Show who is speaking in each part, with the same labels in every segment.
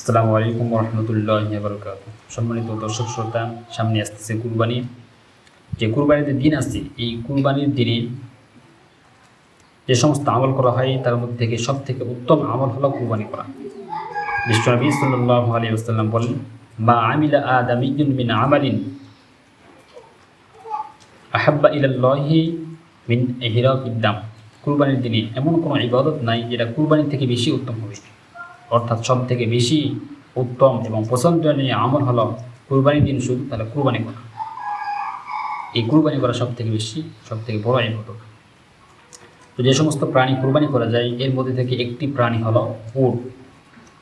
Speaker 1: আসসালামু আলাইকুম রহমতুল্লাহ বরকাত সম্মানিত দর্শক শ্রোতা, সামনে আসতেছে কুরবানি। যে কুরবানির দিন আছে, এই কুরবানির দিনে যে সমস্ত আমল করা হয়, তার মধ্যে থেকে সব থেকে উত্তম আমল হলো কুরবানি করা। বিশ্বনবী সাল্লাহ আলী আসাল্লাম বলেন, মা আমিলা আদামিজুন মিন আমালিন আহাব্বা ইলাল্লাহি মিন হিরাক ইদ্দাম কুরবানির দিনে এমন কোনো ইবাদত নাই যেটা কুরবানির থেকে বেশি উত্তম হবে। অর্থাৎ সব থেকে বেশি উত্তম এবং পছন্দনীয় আমল হলো কুরবানির দিন শুধু, তাহলে কুরবানি করা। এই কুরবানি করা সব থেকে বেশি সব থেকে বড় ইবাদত তো যে সমস্ত প্রাণী কুরবানি করা যায়, এর মধ্যে থেকে একটি প্রাণী হলো উট।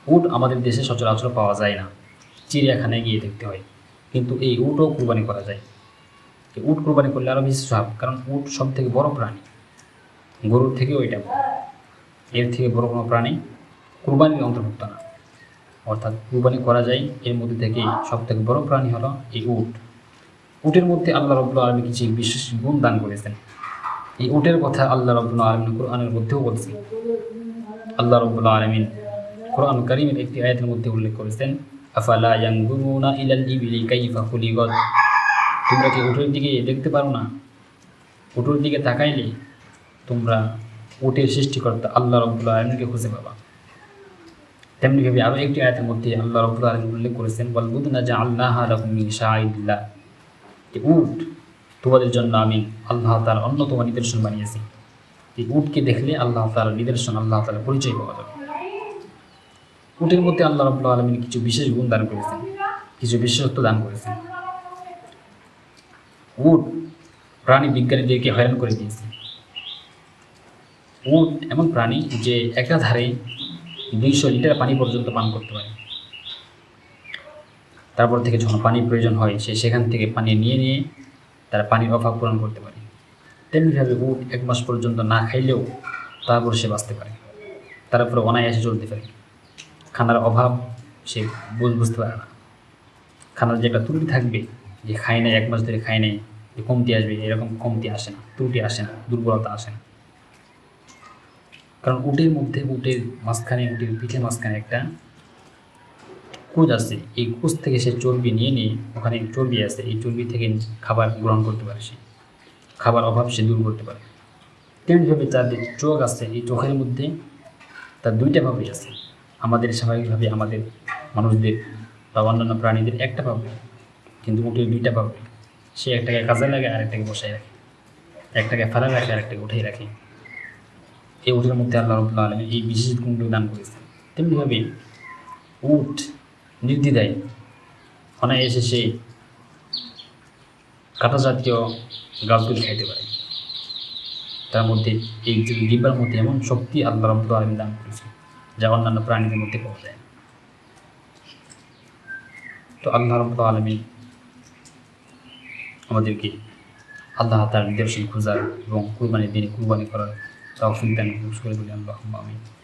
Speaker 1: উট আমাদের দেশে সচরাচর পাওয়া যায় না। চিড়িয়াখানায় গিয়ে দেখতে হয়। কিন্তু এই উটও কুরবানি করা যায়। এই উট কুরবানি করলে আরও বেশি সব কারণ উট সব থেকে বড় প্রাণী। গরুর থেকেও এটা এর থেকে বড় কোনো প্রাণী কুরবানির অন্তর্ভুক্ত না। অর্থাৎ কুরবানি করা যায়, এর মধ্যে থেকে সব থেকে বড় প্রাণী হলো এই উট। উটের মধ্যে আল্লাহ রব্লা আলমী কিছু বিশেষ গুণ দান করেছেন। এই উটের কথা আল্লাহ রব্লা আলমিন কোরআনের মধ্যেও বলছেন। আল্লাহ রব্লা আলমিন কোরআন করিমের একটি আয়াতের মধ্যে উল্লেখ করেছেন, আফালা কাইফা তোমরা কি উটের দিকে দেখতে পারো না? উটের দিকে তাকাইলে তোমরা উটের সৃষ্টিকর্তা আল্লাহ রব্লা আলমিনকে খুঁজে পাবা। তেমনিভাবে আরও একটি আয়াতের মধ্যে আল্লাহ আলমিন উল্লেখ করেছেন বলবুদ না যে আল্লাহ শাহিদুল্লাহ যে উট তোমাদের জন্য আমি আল্লাহ তার অন্যতম নিদর্শন বানিয়েছি। এই উটকে দেখলে আল্লাহ তার নিদর্শন, আল্লাহ তার পরিচয় পাওয়া যাবে। উটের মধ্যে আল্লাহ রব্লা আলমিন কিছু বিশেষ গুণ দান করেছেন, কিছু বিশেষত্ব দান করেছেন। উট প্রাণী বিজ্ঞানীদেরকে হয়রান করে দিয়েছে। উট এমন প্রাণী যে একাধারে দুইশো লিটার পানি পর্যন্ত পান করতে পারে। তারপর থেকে যখন পানি প্রয়োজন হয়, সে সেখান থেকে পানি নিয়ে নিয়ে তার পানির অভাব পূরণ করতে পারে। তেমনিভাবে উট এক মাস পর্যন্ত না খাইলেও তারপর সে বাঁচতে পারে। তারপর অনায়াসে চলতে পারে। খানার অভাব সে বুঝ বুঝতে পারে না। খানার যে একটা ত্রুটি থাকবে, যে খায় নাই, এক মাস ধরে খায় নাই, যে কমতি আসবে, এরকম কমতি আসে না, ত্রুটি আসে না, দুর্বলতা আসে না। কারণ উটের মধ্যে, উটের মাঝখানে, উটের পিঠে মাঝখানে একটা কুজ আছে। এই কুজ থেকে সে চর্বি নিয়ে নিয়ে ওখানে চর্বি আছে। এই চর্বি থেকে খাবার গ্রহণ করতে পারে সে। খাবার অভাব সে দূর করতে পারে। তেমনিভাবে তার যে চোখ আছে। এই চোখের মধ্যে তার দুইটা ভাবই আছে। আমাদের স্বাভাবিকভাবে আমাদের মানুষদের বা অন্যান্য প্রাণীদের একটা পাবে কিন্তু উটের দুইটা পাবে সে একটাকে কাজে লাগে আর একটাকে বসায় রাখে। একটাকে ফেলা রাখে আর একটাকে উঠেই রাখে। এই উটের মধ্যে আল্লাহ রবুল্লা আলম এই বিশেষ গুণগুলো দান করেছেন। তেমনিভাবে উট নির্দ্বিধায় অনায়াসে সে কাঁটা জাতীয় গাছগুলি খাইতে পারে। তার মধ্যে এই ডিব্বার মধ্যে এমন শক্তি আল্লাহ রব্দুল আলম দান করেছে যা অন্যান্য প্রাণীদের মধ্যে পাওয়া যায় তো আল্লাহ রব্দুল আলমী আমাদেরকে আল্লাহ তার নিদর্শন খোঁজার এবং কুরবানির দিনে কুরবানি করার তৌফিক দান করে বলি আল্লাহ আমিন